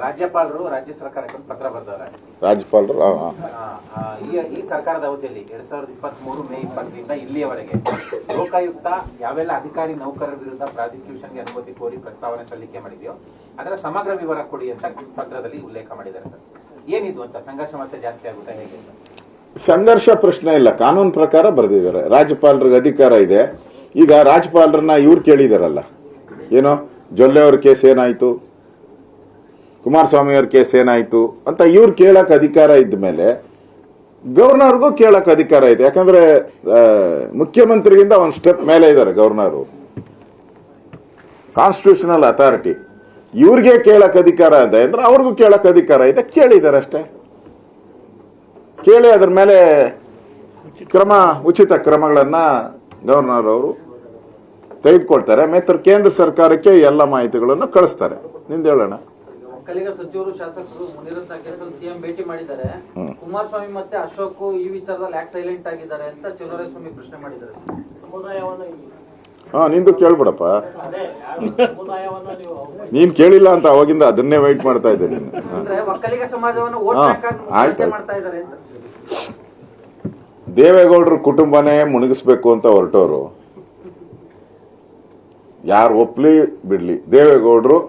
ರಾಜ್ಯಪಾಲರು ರಾಜ್ಯ ಸರ್ಕಾರಕ್ಕೆ ಪತ್ರ ಬರ್ತಾರೆ ರಾಜ್ಯಪಾಲರು ಈ ಸರ್ಕಾರದ ಅವಧಿಯಲ್ಲಿ ಎರಡ್ ಸಾವಿರದ ಇಪ್ಪತ್ತ್ ಮೂರು ಮೇ ಇಪ್ಪತ್ತರಿಂದ ಇಲ್ಲಿಯವರೆಗೆ ಲೋಕಾಯುಕ್ತ ಯಾವೆಲ್ಲ ಅಧಿಕಾರಿ ನೌಕರರ ವಿರುದ್ಧ ಪ್ರಾಸಿಕ್ಯೂಷನ್ಗೆ ಅನುಮತಿ ಕೋರಿ ಪ್ರಸ್ತಾವನೆ ಸಲ್ಲಿಕೆ ಮಾಡಿದೆಯೋ ಅದರ ಸಮಗ್ರ ವಿವರ ಕೊಡಿ ಅಂತ ಪತ್ರದಲ್ಲಿ ಉಲ್ಲೇಖ ಮಾಡಿದ್ದಾರೆ ಸರ್. ಏನಿದು ಅಂತ ಸಂಘರ್ಷ ಮತ್ತೆ ಜಾಸ್ತಿ ಆಗುತ್ತೆ ಹೇಗೆ ಸಂಘರ್ಷ ಪ್ರಶ್ನೆ ಇಲ್ಲ ಕಾನೂನು ಪ್ರಕಾರ ಬರೆದಿದ್ದಾರೆ. ರಾಜ್ಯಪಾಲರಿಗೆ ಅಧಿಕಾರ ಇದೆ. ಈಗ ರಾಜ್ಯಪಾಲರನ್ನ ಇವ್ರು ಕೇಳಿದಾರಲ್ಲ. ಏನೋ ಜೊಲ್ಲೆ ಅವ್ರ ಕೇಸ್ ಏನಾಯ್ತು? ಕುಮಾರಸ್ವಾಮಿ ಅವ್ರ ಕೇಸ್ ಏನಾಯ್ತು ಅಂತ ಇವ್ರು ಕೇಳಕ್ ಅಧಿಕಾರ ಇದ್ದ ಮೇಲೆ ಗವರ್ನರ್ಗೂ ಕೇಳಕ್ ಅಧಿಕಾರ ಇದೆ. ಯಾಕಂದ್ರೆ ಮುಖ್ಯಮಂತ್ರಿಗಿಂತ ಒಂದು ಸ್ಟೆಪ್ ಮೇಲೆ ಇದ್ದಾರೆ ಗವರ್ನರು. ಕಾನ್ಸ್ಟಿಟ್ಯೂಷನಲ್ ಅಥಾರಿಟಿ ಇವ್ರಿಗೆ ಕೇಳಕ್ ಅಧಿಕಾರ ಇದೆ ಅಂದ್ರೆ ಅವ್ರಿಗೂ ಕೇಳಕ್ ಅಧಿಕಾರ ಇದೆ. ಕೇಳಿದ್ದಾರೆ ಅಷ್ಟೇ. ಕೇಳಿ ಅದ್ರ ಮೇಲೆ ಕ್ರಮ, ಉಚಿತ ಕ್ರಮಗಳನ್ನ ಗವರ್ನರ್ ಅವರು ತೆಗೆದುಕೊಳ್ತಾರೆ. ಮತ್ತು ಕೇಂದ್ರ ಸರ್ಕಾರಕ್ಕೆ ಎಲ್ಲ ಮಾಹಿತಿಗಳನ್ನು ಕಳಿಸ್ತಾರೆ. ನಿಂದ ಒಕ್ಕಲಿಗ ಸಚಿವರು ಶಾಸಕರು ಮುನಿರತ್ನ ಕೇಸಲ್ಲಿ ಸಿಎಂ ಭೇಟಿ ಮಾಡಿದ್ದಾರೆ. ಕುಮಾರಸ್ವಾಮಿ ಮತ್ತೆ ಅಶೋಕ್ ಈ ವಿಚಾರದಲ್ಲಿ ಯಾಕೆ ಸೈಲೆಂಟ್ ಆಗಿದ್ದಾರೆ ಅಂತ ಚಲುವರಾಯಸ್ವಾಮಿ ಪ್ರಶ್ನೆ ಮಾಡಿದ್ದಾರೆ. ಹಾ ನಿಂದು ಕೇಳ್ಬಿಡಪ್ಪ. ನೀನ್ ಕೇಳಿಲ್ಲ ಅಂತ ಅವಾಗಿಂದ ಅದನ್ನೇ ವೈಟ್ ಮಾಡ್ತಾ ಇದ್ದೆ ನೀನು. ಒಕ್ಕಲಿಗ ಸಮಾಜವನ್ನು ಆಯ್ತು, ಮಾಡ್ತಾ ಇದ್ದಾರೆ ಅಂತ. ದೇವೇಗೌಡರ ಕುಟುಂಬನೇ ಮುಣಗಿಸ್ಬೇಕು ಅಂತ ಹೊರಟೋರು ಯಾರು ಒಪ್ಲಿ ಬಿಡ್ಲಿ. ದೇವೇಗೌಡರು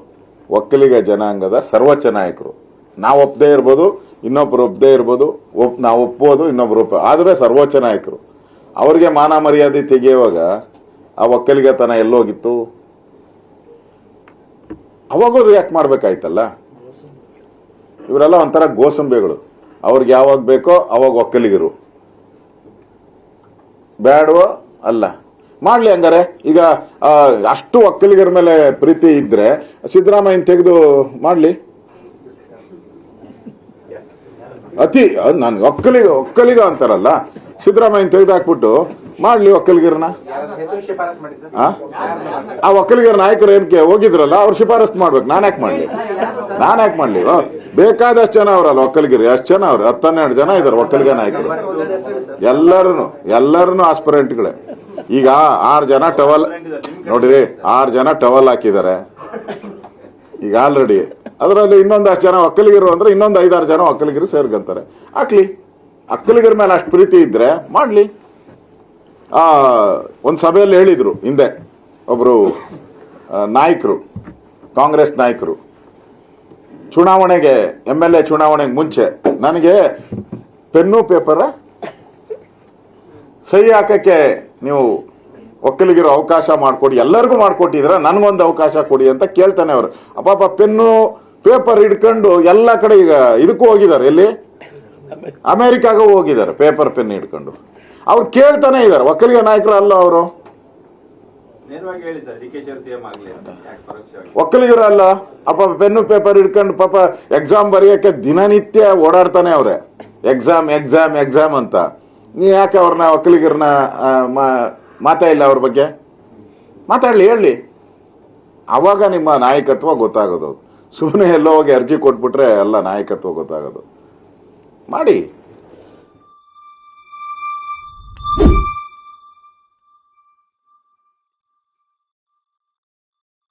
ಒಕ್ಕಲಿಗ ಜನಾಂಗದ ಸರ್ವೋಚ್ಚ ನಾಯಕರು. ನಾವು ಒಪ್ಪದೇ ಇರ್ಬೋದು, ಇನ್ನೊಬ್ರು ಒಪ್ಪದೇ ಇರ್ಬೋದು, ಒಪ್, ನಾವು ಒಪ್ಪೋದು ಇನ್ನೊಬ್ರು ಒಪ್ಪ ಆದರೆ ಸರ್ವೋಚ್ಚ ನಾಯಕರು. ಅವ್ರಿಗೆ ಮಾನ ಮರ್ಯಾದೆ ತೆಗೆಯುವಾಗ ಆ ಒಕ್ಕಲಿಗತನ ಎಲ್ಲೋಗಿತ್ತು? ಅವಾಗೂ ರಿಯಾಕ್ಟ್ ಮಾಡ್ಬೇಕಾಯ್ತಲ್ಲ? ಇವರೆಲ್ಲ ಒಂಥರ ಗೋಸಂಬೆಗಳು. ಅವ್ರಿಗೆ ಯಾವಾಗ ಬೇಕೋ ಅವಾಗ ಒಕ್ಕಲಿಗರು. ಬ್ಯಾಡೋ ಅಲ್ಲ. ಮಾಡ್ಲಿ ಹಂಗಾರೆ. ಈಗ ಅಷ್ಟು ಒಕ್ಕಲಿಗರ ಮೇಲೆ ಪ್ರೀತಿ ಇದ್ರೆ ಸಿದ್ದರಾಮಯ್ಯ ತೆಗೆದು ಮಾಡ್ಲಿ. ಅತಿ ನಾನು ಒಕ್ಕಲಿಗ ಒಕ್ಕಲಿಗ ಅಂತಾರಲ್ಲ ಸಿದ್ದರಾಮಯ್ಯ ತೆಗೆದು ಹಾಕ್ಬಿಟ್ಟು ಮಾಡ್ಲಿ ಒಕ್ಕಲಿಗರನ್ನ. ಆ? ಒಕ್ಕಲಿಗರ ನಾಯಕರು ಏನಕ್ಕೆ ಹೋಗಿದ್ರಲ್ಲ, ಅವ್ರು ಶಿಫಾರಸ್ ಮಾಡ್ಬೇಕು. ನಾನು ಯಾಕೆ ಮಾಡ್ಲಿ? ನಾನ್ ಯಾಕೆ ಮಾಡ್ಲಿ? ಬೇಕಾದಷ್ಟು ಜನ ಅವರಲ್ಲ ಒಕ್ಕಲಿಗರು. ಎಷ್ಟು ಜನ ಅವ್ರು? ಹತ್ತನ್ನೆರಡು ಜನ ಇದ್ದಾರೆ ಒಕ್ಕಲಿಗ ನಾಯಕರು. ಎಲ್ಲರೂ ಎಲ್ಲರೂ ಆಸ್ಪರೆಂಟ್ಗಳೇ ಈಗ ಆರು ಜನ ಟವಲ್ ನೋಡ್ರಿ, ಆರು ಜನ ಟವಲ್ ಹಾಕಿದ್ದಾರೆ. ಈಗ ಆಲ್ರೆಡಿ ಅದರಲ್ಲಿ ಇನ್ನೊಂದಷ್ಟು ಜನ ಒಕ್ಕಲಿಗರು ಅಂದ್ರೆ ಇನ್ನೊಂದು ಐದಾರು ಜನ ಒಕ್ಕಲಿಗರು ಸೇರ್ಕೊಂತಾರೆ. ಹಾಕ್ಲಿ. ಅಕ್ಕಲಿಗರ ಮೇಲೆ ಅಷ್ಟು ಪ್ರೀತಿ ಇದ್ರೆ ಮಾಡ್ಲಿ. ಆ, ಒಂದು ಸಭೆಯಲ್ಲಿ ಹೇಳಿದ್ರು ಹಿಂದೆ ಒಬ್ರು ನಾಯಕರು, ಕಾಂಗ್ರೆಸ್ ನಾಯಕರು. ಚುನಾವಣೆಗೆ, ಎಂ ಎಲ್ ಎ ಚುನಾವಣೆಗೆ ಮುಂಚೆ ನನಗೆ ಪೆನ್ನು ಪೇಪರ ಸಹಿ ಹಾಕಕ್ಕೆ ನೀವು ಒಕ್ಕಲಿಗಿರೋ ಅವಕಾಶ ಮಾಡಿಕೊಡಿ ಎಲ್ಲರಿಗೂ ಮಾಡಿಕೊಟ್ಟಿದ್ರೆ ನನಗೊಂದು ಅವಕಾಶ ಕೊಡಿ ಅಂತ ಕೇಳ್ತಾನೆ ಅವರು. ಅಪ್ಪ ಪೆನ್ನು ಪೇಪರ್ ಹಿಡ್ಕೊಂಡು ಎಲ್ಲ ಕಡೆ ಈಗ ಇದಕ್ಕೂ ಹೋಗಿದ್ದಾರೆ ಎಲ್ಲಿ? ಅಮೇರಿಕಾಗೂ ಹೋಗಿದ್ದಾರೆ ಪೇಪರ್ ಪೆನ್ ಹಿಡ್ಕೊಂಡು. ಅವ್ರು ಕೇಳ್ತಾನೆ ಇದ್ದಾರೆ ಒಕ್ಕಲಿಗ ನಾಯಕರು ಅಲ್ಲ ಅವರು. ಒಕ್ಕಲಿಗರು ಅಲ್ಲ ಅಪ್ಪ ಪೆನ್ನು ಪೇಪರ್ ಹಿಡ್ಕೊಂಡು ಪಾಪ ಎಕ್ಸಾಮ್ ಬರೆಯಕ್ಕೆ ದಿನನಿತ್ಯ ಓಡಾಡ್ತಾನೆ ಅವ್ರೆ. ಎಕ್ಸಾಮ್ ಎಕ್ಸಾಮ್ ಎಕ್ಸಾಮ್ ಅಂತ. ನೀ ಯಾಕೆ ಅವ್ರನ್ನ ಒಕ್ಕಲಿಗರನ್ನ ಮಾತಾ ಇಲ್ಲ ಅವ್ರ ಬಗ್ಗೆ? ಮಾತಾಡಲಿ ಹೇಳಿ ಅವಾಗ ನಿಮ್ಮ ನಾಯಕತ್ವ ಗೊತ್ತಾಗೋದು. ಸುಮ್ಮನೆ ಎಲ್ಲೋ ಹೋಗಿ ಅರ್ಜಿ ಕೊಟ್ಬಿಟ್ರೆ ಎಲ್ಲ ನಾಯಕತ್ವ ಗೊತ್ತಾಗೋದು. ಮಾಡಿ.